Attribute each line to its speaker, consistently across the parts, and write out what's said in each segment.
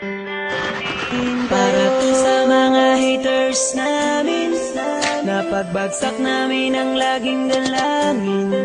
Speaker 1: Para to sa mga haters namin Napagbagsak namin ang laging dalangin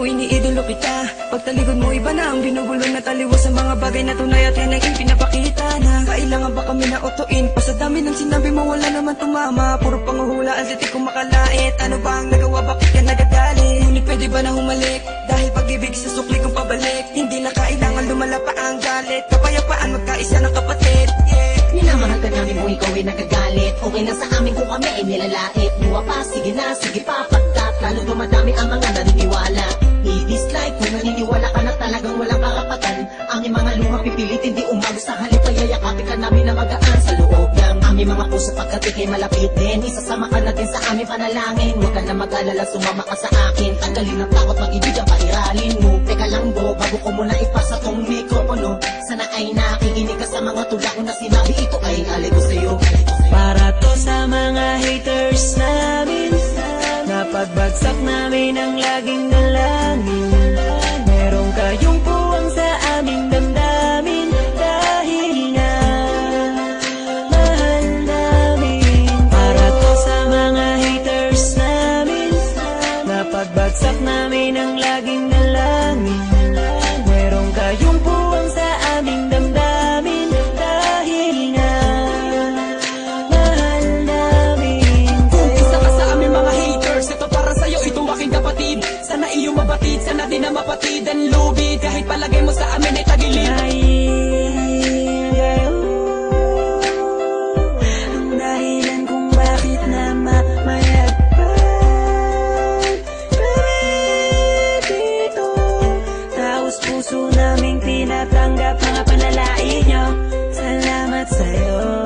Speaker 2: po iniidolo kita Pagtalikod mo iba na ang binubulong na taliwas sa mga bagay na tunay at yan ang ipinapakita na. Kailangan ba kami na utuin? Pa sa dami ng sinabi mo wala naman tumama. Puro panguhula ang titik kong Ano ba ang nagawa? Bakit ka nagagalit? Ngunit pwede ba na humalik? Dahil pag-ibig sa sukli kong pabalik Hindi na kailangan lumala pa ang galit. Kapayapaan magkaisa ng kapatid Yeah.
Speaker 3: Minamahal ka namin kung ikaw ay nagagalit. Okay lang sa amin kung kami ay nilalait Buwa pa, sige na, sige pa, pagkat Lalo dumadami ang mga naniniwala kung naniniwala ka na talagang walang karapatan. Aming mga luha pipilitin di umago sa halip. Payayakapin ka namin na magaan sa loob ng aming mga puso Pagkat ikay malapit din. Isasama ka na din sa aming panalangin. Huwag ka na mag-alala, sumama ka sa akin. Tanggalin ang takot, mag-ibig ang pairalin mo. Teka lang bo, bago ko muna ipasa tong mikropono. Sana ay nakikinig ka sa mga tula ko na sinabi Ito ay alay ko sa'yo.
Speaker 1: Para to sa mga haters namin Napagbagsak namin ang laging dalangin panalain nyo Salamat sa'yo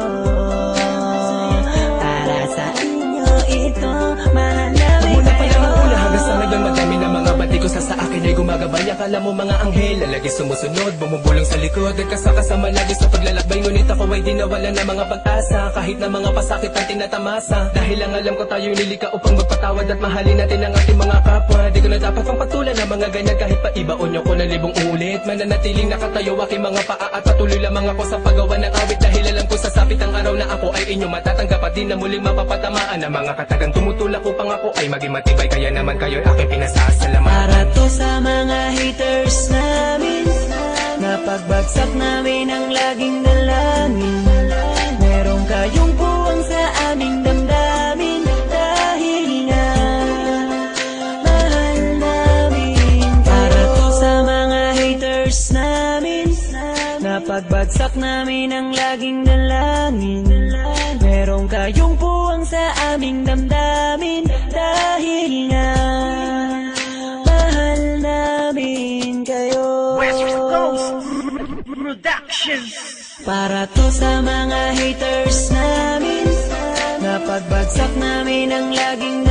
Speaker 2: akin ay gumagabay Akala mo mga anghel lagi sumusunod Bumubulong sa likod at kasakasama lagi sa paglalakbay. Ngunit ako ay di nawala na mga pag-asa Kahit na mga pasakit ang tinatamasa. Dahil ang alam ko tayo nilika upang magpatawad At mahalin natin ang ating mga kapwa. Di ko na dapat pang patulan ng mga ganyan Kahit pa ibaon niyo ko na libong ulit. Mananatiling nakatayo aking mga paa At patuloy lamang ako sa paggawa ng awit. Dahil alam ko sasapit ang araw na ako ay inyo matatanggap At di na muling mapapatamaan Ang mga katagang tumutulak upang ako ay maging matibay. Kaya naman kayo ay aking pinasasalamatan
Speaker 1: Para to sa mga haters namin. Napagbagsak namin ang laging dalangin. Merong kayong buwang sa aming damdamin. Dahil nga Mahal namin. Para to sa mga haters namin Napagbagsak namin ang laging dalangin. Merong kayong buwang sa aming damdamin. Dahil nga Para to sa mga haters namin Napagbagsak namin ang laging